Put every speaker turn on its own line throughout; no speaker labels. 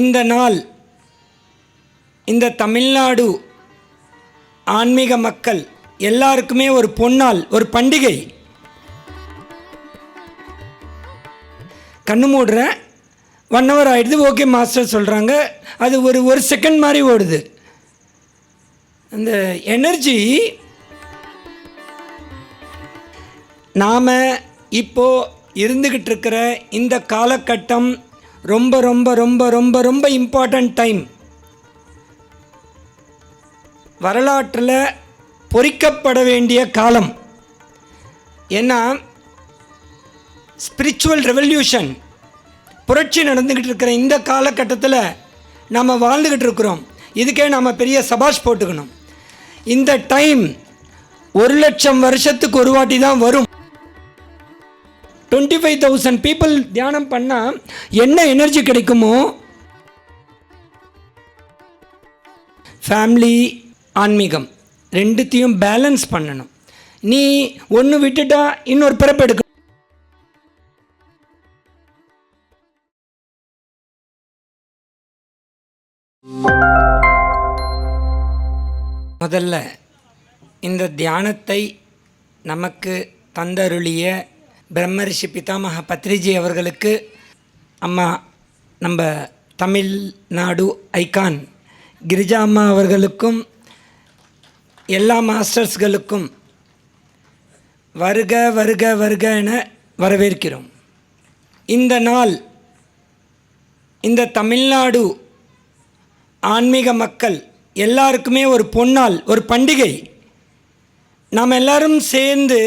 இந்த நாள் இந்த தமிழ்நாடு ஆன்மீக மக்கள் எல்லாருக்குமே ஒரு பொன்னால் ஒரு பண்டிகை. கண்ணு மூடுறேன். ஒன் ஹவர் ஆகிடுது ஓகே மாஸ்டர் சொல்கிறாங்க அது ஒரு ஒரு செகண்ட் மாதிரி ஓடுது. அந்த எனர்ஜி நாம் இப்போது இருந்துக்கிட்டு இருக்கிற இந்த காலகட்டம் ரொம்ப ரொம்ப ரொம்ப ரொம்ப ரொம்ப இம்பார்ட்டண்ட் டைம் வரலாற்றில் பொறிக்கப்பட வேண்டிய காலம். ஏன்னா ஸ்பிரிச்சுவல் ரெவல்யூஷன் புரட்சி நடந்துக்கிட்டு இருக்கிற இந்த காலகட்டத்தில் நம்ம வாழ்ந்துக்கிட்டு இருக்கிறோம். இதுக்கே நாம் பெரிய சபாஷ் போட்டுக்கணும். இந்த டைம் ஒரு லட்சம் வருஷத்துக்கு ஒரு வாட்டி தான் வரும். டுவெண்ட்டி ஃபைவ் தௌசண்ட் பீப்புள் தியானம் பண்ணால் என்ன எனர்ஜி கிடைக்குமோ? ஃபேமிலி ஆன்மீகம். ரெண்டுத்தையும் பேலன்ஸ் பண்ணணும். நீ ஒன்று விட்டுட்டா இன்னொரு பிறப்பு எடுக்க முதல்ல இந்த தியானத்தை நமக்கு தந்தருளிய பிரம்மரிஷி பிதாமக பத்ரிஜி அவர்களுக்கு அம்மா நம்ம தமிழ்நாடு ஐகான் கிரிஜா அம்மா அவர்களுக்கும் எல்லா மாஸ்டர்ஸ்களுக்கும் வருக வருக வருக என வரவேற்கிறோம். இந்த நாள் இந்த தமிழ்நாடு ஆன்மீக மக்கள் எல்லாருக்குமே ஒரு பொன்னால் ஒரு பண்டிகை. நாம் எல்லாரும் சேர்ந்து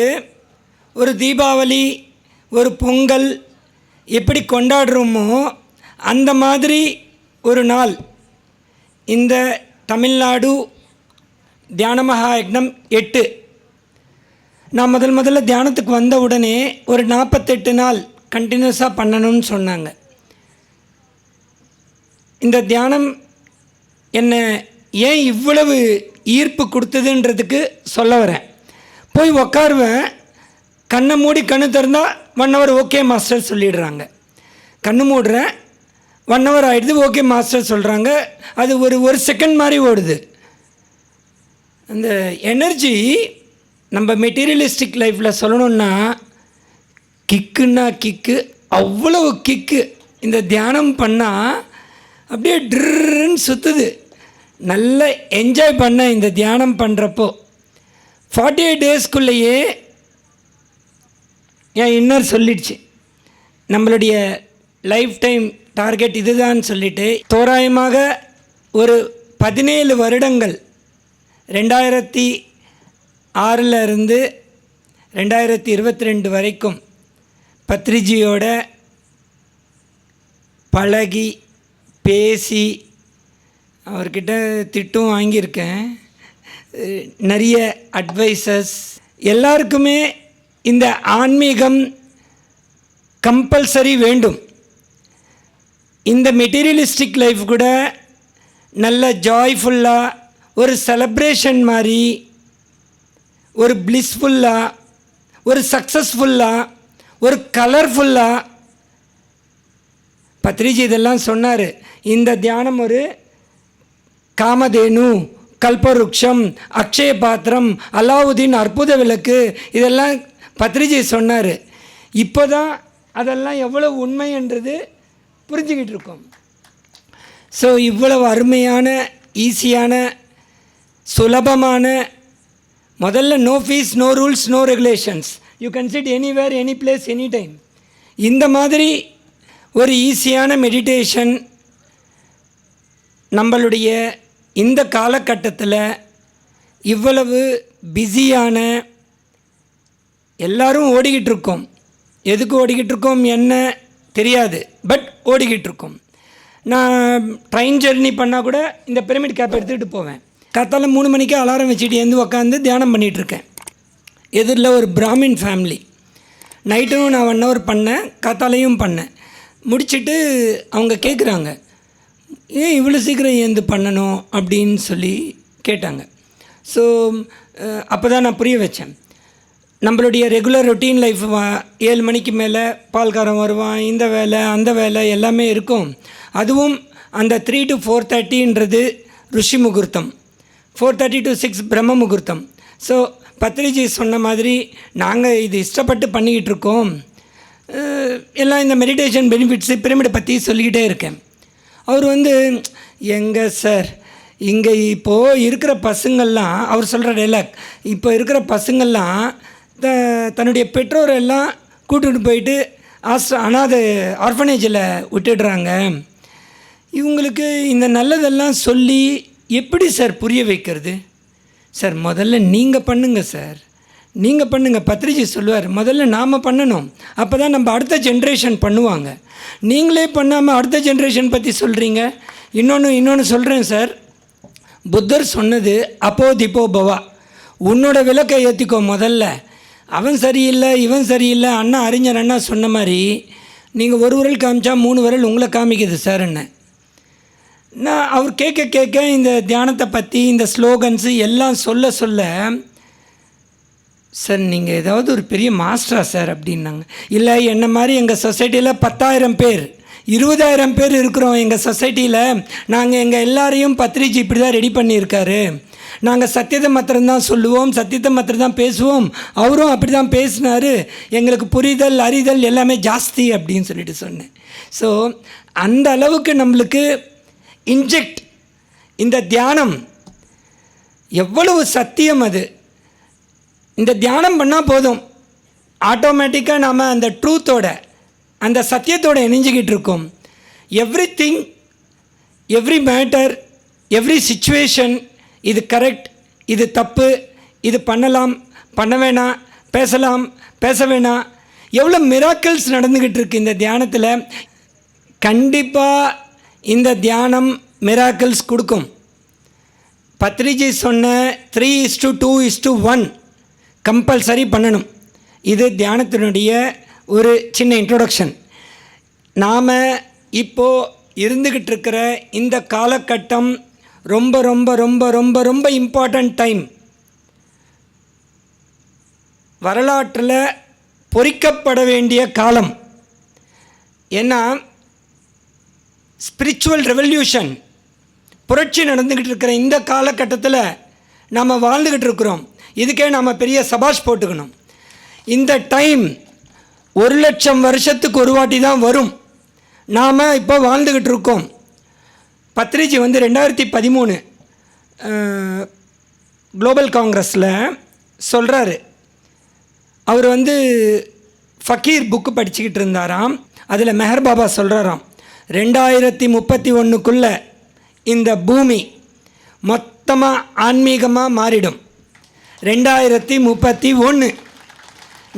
ஒரு தீபாவளி ஒரு பொங்கல் எப்படி கொண்டாடுறோமோ அந்த மாதிரி ஒரு நாள். இந்த தமிழ்நாடு தியான மகா யக்னம் எட்டு. நான் முதல் முதல்ல தியானத்துக்கு வந்த உடனே ஒரு நாற்பத்தெட்டு நாள் கண்டினியூஸாக பண்ணணும்னு சொன்னாங்க. இந்த தியானம் என்னை ஏன் இவ்வளவு ஈர்ப்பு கொடுத்ததுன்றதுக்கு சொல்ல வரேன். போய் உக்காருவேன் கண்ணை மூடி கண்ணு திறந்தால் ஒன் ஹவர் ஓகே மாஸ்டர் சொல்லிடுறாங்க. கண்ணு மூடுறேன் ஒன் ஹவர் ஆகிடுது ஓகே மாஸ்டர் சொல்கிறாங்க அது ஒரு ஒரு செகண்ட் மாதிரி ஓடுது. அந்த எனர்ஜி நம்ம மெட்டீரியலிஸ்டிக் லைஃப்பில் சொல்லணுன்னா கிக்குன்னா கிக்கு அவ்வளவு கிக்கு இந்த தியானம் பண்ணால் அப்படியே ட்ருன்னு சுற்றுது நல்ல என்ஜாய் பண்ணேன் இந்த தியானம் பண்ணுறப்போ ஃபார்ட்டி எயிட் டேஸ்க்குள்ளேயே என் இன்னர் சொல்லிடுச்சு. நம்மளுடைய லைஃப் டைம் டார்கெட் இதுதான் சொல்லிட்டு தோராயமாக ஒரு பதினேழு வருடங்கள் ரெண்டாயிரத்தி ஆறில் இருந்து ரெண்டாயிரத்தி இருபத்தி ரெண்டு வரைக்கும் பத்ரிஜியோட பழகி பேசி அவர்கிட்ட திட்டும் வாங்கியிருக்கேன். நிறைய அட்வைசஸ் எல்லாருக்குமே இந்த ஆன்மீகம் கம்பல்சரி வேண்டும். இந்த மெட்டீரியலிஸ்டிக் லைஃப் கூட நல்ல ஜாய்ஃபுல்லாக ஒரு செலப்ரேஷன் மாதிரி ஒரு பிளிஸ்ஃபுல்லாக ஒரு சக்ஸஸ்ஃபுல்லாக ஒரு கலர்ஃபுல்லாக பத்ரிஜி இதெல்லாம் சொன்னார். இந்த தியானம் ஒரு காமதேனு கல்பருக்ஷம் அக்ஷய பாத்திரம் அலாவுதீன் அற்புத விளக்கு இதெல்லாம் பத்ரிஜி சொன்னார் இப்போ தான் அதெல்லாம் எவ்வளோ உண்மைன்றது புரிஞ்சுக்கிட்டு இருக்கோம். ஸோ இவ்வளவு அருமையான ஈஸியான சுலபமான முதல்ல no fees no rules no regulations you can sit anywhere any place any time இந்த மாதிரி ஒரு ஈஸியான மெடிடேஷன் நம்மளுடைய இந்த காலகட்டத்தில் இவ்வளவு பிஸியான எல்லாரும் ஓடிக்கிட்டு இருக்கோம் எதுக்கு ஓடிக்கிட்டு இருக்கோம் என்ன தெரியாது பட் ஓடிக்கிட்டு இருக்கோம் நான் ட்ரெயின் ஜெர்னி பண்ணால் கூட இந்த பிரமிட் கேப் எடுத்துகிட்டு போவேன். காத்தால மூணு மணிக்கு அலாரம் வச்சுட்டு எழுந்து உக்காந்து தியானம் பண்ணிகிட்ருக்கேன் எதிரில் ஒரு பிராமின் ஃபேமிலி நைட்டும் நான் ஒன் ஹவர் பண்ணேன் காத்தாலையும் பண்ணேன். முடிச்சுட்டு அவங்க கேட்குறாங்க ஏன் இவ்வளோ சீக்கிரம் ஏந்து பண்ணணும்? அப்படின்னு சொல்லி கேட்டாங்க. ஸோ அப்போ தான் நான் புரிய வச்சேன். நம்மளுடைய ரெகுலர் ரொட்டீன் லைஃப் ஏழு மணிக்கு மேலே பால்காரன் வருவான் இந்த வேலை அந்த வேலை எல்லாமே இருக்கும். அதுவும் அந்த த்ரீ டு ஃபோர் தேர்ட்டின்றது ருஷி முகூர்த்தம். ஃபோர் தேர்ட்டி டு சிக்ஸ் பிரம்ம முகூர்த்தம். ஸோ பத்ரிஜி சொன்ன மாதிரி நாங்கள் இது இஷ்டப்பட்டு பண்ணிக்கிட்டு இருக்கோம். எல்லாம் இந்த மெடிடேஷன் பெனிஃபிட்ஸு பிரமிடை பற்றி சொல்லிக்கிட்டே இருக்கேன். அவர் வந்து எங்கே சார் இங்கே இப்போது இருக்கிற பசங்கள்லாம் அவர் சொல்கிற டைலாக் இப்போ இருக்கிற பசங்கள்லாம் த தன்னுடைய பெற்றோரெல்லாம் எல்லாம் போயிட்டு ஆஸ் அனாதை ஆர்ஃபனேஜில் விட்டுடுறாங்க. இவங்களுக்கு இந்த நல்லதெல்லாம் சொல்லி எப்படி சார் புரிய வைக்கிறது? சார் முதல்ல நீங்கள் பண்ணுங்கள் சார். நீங்கள் பண்ணுங்கள் பத்ரிஜி சொல்லுவார் முதல்ல நாம் பண்ணணும். அப்போ தான் நம்ம அடுத்த ஜென்ரேஷன் பண்ணுவாங்க. நீங்களே பண்ணாமல் அடுத்த ஜென்ரேஷன் பற்றி சொல்கிறீங்க இன்னொன்று இன்னொன்று சொல்கிறேன் சார். புத்தர் சொன்னது அப்போ திப்போ பவா. உன்னோட விளக்கை ஏற்றிக்கோ முதல்ல. அவன் சரியில்லை இவன் சரியில்லை அண்ணா அறிஞர் அண்ணா சொன்ன மாதிரி நீங்கள் ஒரு விரல் காமிச்சா மூணு விரல் உங்களை காமிக்குது சார் என்ன நான் அவர் கேட்க கேட்க இந்த தியானத்தை பற்றி இந்த ஸ்லோகன்ஸு எல்லாம் சொல்ல சொல்ல சார் நீங்கள் ஏதாவது ஒரு பெரிய மாஸ்டரா சார் அப்படின்னாங்க. இல்லை என்ன மாதிரி எங்கள் சொசைட்டியில் பத்தாயிரம் பேர் இருபதாயிரம் பேர் இருக்கிறோம் எங்கள் சொசைட்டியில் நாங்கள் எங்கள் எல்லாரையும் பத்ரிஜி இப்படி தான் ரெடி பண்ணியிருக்காரு. நாங்கள் சத்தியத்தை மாத்திரம் தான் சொல்லுவோம் சத்தியத்தை மாத்திரம் தான் பேசுவோம். அவரும் அப்படி தான் பேசினார். எங்களுக்கு புரிதல் அறிதல் எல்லாமே ஜாஸ்தி அப்படின்னு சொல்லிட்டு சொன்னேன். ஸோ அந்த அளவுக்கு நம்மளுக்கு இன்ஜெக்ட் இந்த தியானம் எவ்வளவு சத்தியம் அது. இந்த தியானம் பண்ணால் போதும். ஆட்டோமேட்டிக்காக நாம் அந்த ட்ரூத்தோட அந்த சத்தியத்தோடு இணைஞ்சிக்கிட்டு இருக்கோம். Everything every matter every situation இது கரெக்ட் இது தப்பு இது பண்ணலாம் பண்ண வேணாம் பேசலாம் பேச வேணாம். எவ்வளோ மிராக்கிள்ஸ் நடந்துக்கிட்டு இருக்கு இந்த தியானத்தில். கண்டிப்பாக இந்த தியானம் மிராக்கிள்ஸ் கொடுக்கும். பத்ரிஜி சொன்ன three is to two is to one compulsory பண்ணணும். இது தியானத்தினுடைய ஒரு சின்ன இன்ட்ரொடக்ஷன் நாம் இப்போது இருந்துக்கிட்டு இருக்கிற இந்த காலகட்டம் ரொம்ப ரொம்ப ரொம்ப ரொம்ப ரொம்ப இம்பார்ட்டண்ட் டைம் வரலாற்றில் பொறிக்கப்பட வேண்டிய காலம். ஏன்னா ஸ்பிரிச்சுவல் ரெவல்யூஷன் புரட்சி நடந்துக்கிட்டு இருக்கிற இந்த காலகட்டத்தில் நம்ம வாழ்ந்துக்கிட்டு இருக்கிறோம். இதுக்கே நாம் பெரிய சபாஷ் போட்டுக்கணும். இந்த டைம் ஒரு லட்சம் வருஷத்துக்கு ஒரு வாட்டி தான் வரும். நாம் இப்போ வாழ்ந்துக்கிட்டு இருக்கோம். பத்ரிஜி வந்து ரெண்டாயிரத்தி பதிமூணு குளோபல் காங்கிரஸில் சொல்கிறாரு அவர் வந்து ஃபக்கீர் புக்கு படிச்சுக்கிட்டு இருந்தாராம். அதில் மெஹர் பாபா சொல்கிறாராம் ரெண்டாயிரத்தி முப்பத்தி ஒன்றுக்குள்ளே இந்த பூமி மொத்தமாக ஆன்மீகமாக மாறிடும். ரெண்டாயிரத்தி முப்பத்தி ஒன்று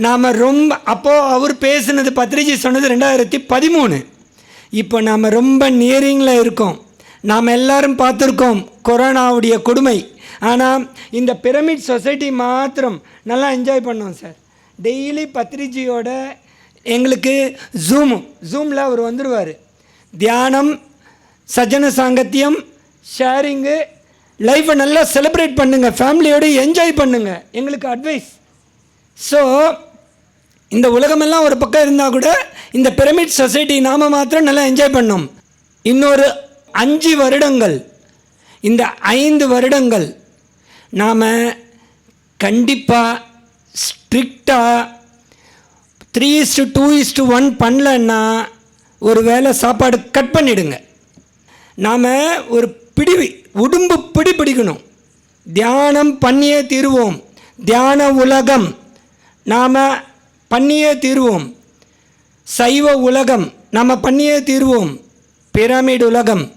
நாம் ரொம்ப அப்போது அவர் பேசுனது பத்ரிஜி சொன்னது ரெண்டாயிரத்தி பதிமூணு. இப்போ நாம் ரொம்ப நியரிங்கில் இருக்கோம். நாம் எல்லாரும் பார்த்துருக்கோம் கொரோனாவுடைய கொடுமை. ஆனால் இந்த பிரமிட் சொசைட்டி மாத்திரம் நல்லா என்ஜாய் பண்ணோம் சார் டெய்லி பத்ரிஜியோட எங்களுக்கு ஜூமு ஜூமில் அவர் வந்துடுவார் தியானம் சஜன சாங்கத்தியம் ஷேரிங்கு லைஃப்பை நல்லா செலிப்ரேட் பண்ணுங்கள் ஃபேமிலியோடு என்ஜாய் பண்ணுங்கள் எங்களுக்கு அட்வைஸ் ஸோ இந்த உலகமெல்லாம் ஒரு பக்கம் இருந்தால் கூட இந்த பிரமிட் சொசைட்டி நாம் மாத்திரம் நல்லா என்ஜாய் பண்ணோம். இன்னொரு அஞ்சு வருடங்கள். இந்த ஐந்து வருடங்கள் நாம் கண்டிப்பாக ஸ்ட்ரிக்டாக three is to two is to one பண்ணலன்னா ஒரு வேளை சாப்பாடு கட் பண்ணிடுங்க. நாம் ஒரு பிடி உடும்பு பிடி பிடிக்கணும். தியானம் பண்ணியே தீருவோம். தியான உலகம். நாம் பண்ணியே தீருவோம். சைவ உலகம். நாம் பண்ணியே தீருவோம். பிரமிட் உலகம்.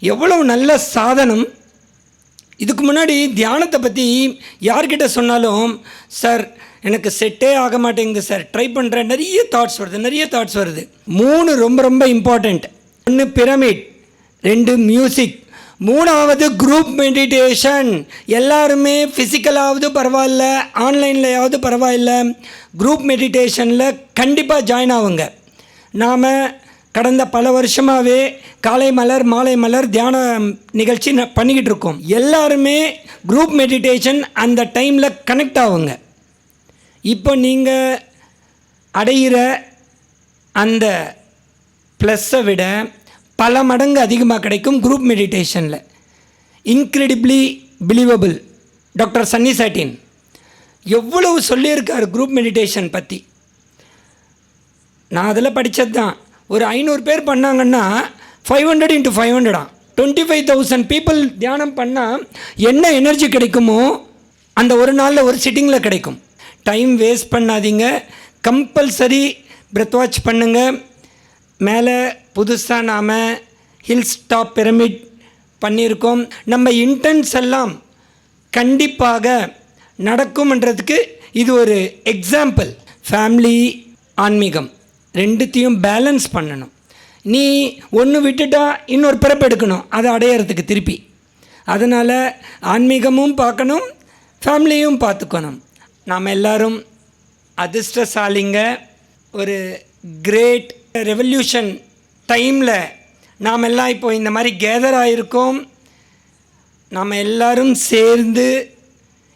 எவ்வளவு நல்ல சாதனம். இதுக்கு முன்னாடி தியானத்தை பற்றி யார்கிட்ட சொன்னாலும் சார் எனக்கு செட்டே ஆக மாட்டேங்குது சார். ட்ரை பண்ணுறேன் நிறைய தாட்ஸ் வருது நிறைய தாட்ஸ் வருது. மூணு ரொம்ப ரொம்ப இம்பார்ட்டண்ட் ஒன்று பிரமிட் ரெண்டு மியூசிக் மூணாவது குரூப் மெடிடேஷன் எல்லாருமே ஃபிசிக்கலாவது பரவாயில்ல ஆன்லைன்லையாவது பரவாயில்ல. குரூப் மெடிடேஷனில் கண்டிப்பாக ஜாயின் ஆகுங்க நாம் கடந்த பல வருஷமாகவே காலை மலர் மாலை மலர் தியான நிகழ்ச்சி ந- பண்ணிக்கிட்டு இருக்கோம். எல்லாருமே குரூப் மெடிடேஷன் அந்த டைமில் கனெக்ட் ஆகுங்க இப்போ நீங்கள் அடையிற அந்த ப்ளஸ்ஸை விட பல மடங்கு அதிகமாக கிடைக்கும் group மெடிடேஷனில் incredibly believable doctor Sunny Satin எவ்வளவு சொல்லியிருக்கார் குரூப் மெடிடேஷன் பற்றி நான் அதில் படித்தது தான் ஒரு ஐநூறு பேர் பண்ணாங்கன்னா ஃபைவ் ஹண்ட்ரட் இன்ட்டு ஃபைவ் ஹண்ட்ரடா டுவெண்ட்டி ஃபைவ் தௌசண்ட் பீப்புள் தியானம் பண்ணால் என்ன எனர்ஜி கிடைக்குமோ அந்த ஒரு நாளில் ஒரு சிட்டிங்கில் கிடைக்கும். டைம் வேஸ்ட் பண்ணாதீங்க. கம்பல்சரி பிரெத் வாட்ச் பண்ணுங்கள் மேலே புதுசாக நாம் ஹில்ஸ் டாப் பிரமிட் பண்ணியிருக்கோம். நம்ம இன்டென்ஸ் எல்லாம் கண்டிப்பாக நடக்கும்ன்றதுக்கு இது ஒரு எக்ஸாம்பிள் ஃபேமிலி ஆன்மீகம். ரெண்டுத்தையும் பேலன்ஸ் பண்ணணும். நீ ஒன்று விட்டுட்டா இன்னொரு பிறப்பு எடுக்கணும். அதை அடையிறதுக்கு திருப்பி. அதனால் ஆன்மீகமும் பார்க்கணும் ஃபேமிலியும் பார்த்துக்கணும். நாம் எல்லோரும் அதிர்ஷ்டசாலிங்க. ஒரு கிரேட் ரெவல்யூஷன் டைமில் நாம் எல்லாம் இப்போ இந்த மாதிரி கேதர் ஆகிருக்கோம் நாம் எல்லாரும் சேர்ந்து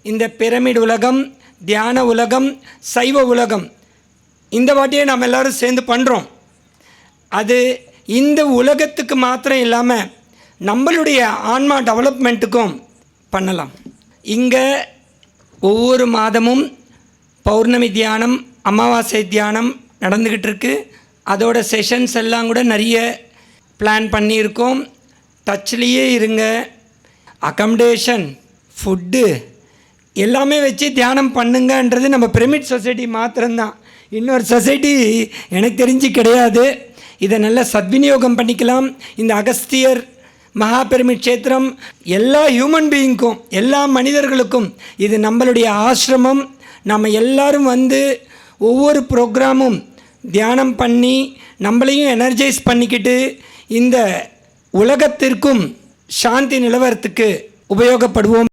இந்த பிரமிட் உலகம் தியான உலகம் சைவ உலகம் இந்த வாட்டியே நம்ம எல்லாரும் சேர்ந்து பண்ணுறோம் அது இந்த உலகத்துக்கு மாத்திரம் இல்லாமல் நம்மளுடைய ஆன்மா டெவலப்மெண்ட்டுக்கும் பண்ணலாம். இங்கே ஒவ்வொரு மாதமும் பௌர்ணமி தியானம் அமாவாசை தியானம் நடந்துக்கிட்டு இருக்கு. அதோட செஷன்ஸ் எல்லாம் கூட நிறைய பிளான் பண்ணியிருக்கோம். டச்லேயே இருங்க. அக்கமடேஷன் ஃபுட்டு எல்லாமே வச்சு தியானம் பண்ணுங்கன்றது நம்ம பிரமிட் சொசைட்டி மாத்திரம்தான். இன்னொரு சொசைட்டி எனக்கு தெரிஞ்சு கிடையாது. இதை நல்லா சத்விநியோகம் பண்ணிக்கலாம். இந்த அகஸ்தியர் மகாபெருமி பிரமிட் க்ஷேத்திரம் எல்லா ஹியூமன் பீயிங்க்கும் எல்லா மனிதர்களுக்கும் இது நம்மளுடைய ஆசிரமம். நம்ம எல்லாரும் வந்து ஒவ்வொரு ப்ரோக்ராமும் தியானம் பண்ணி நம்மளையும் எனர்ஜைஸ் பண்ணிக்கிட்டு இந்த உலகத்திற்கும் சாந்தி நிலவரத்துக்கு உபயோகப்படுவோம்.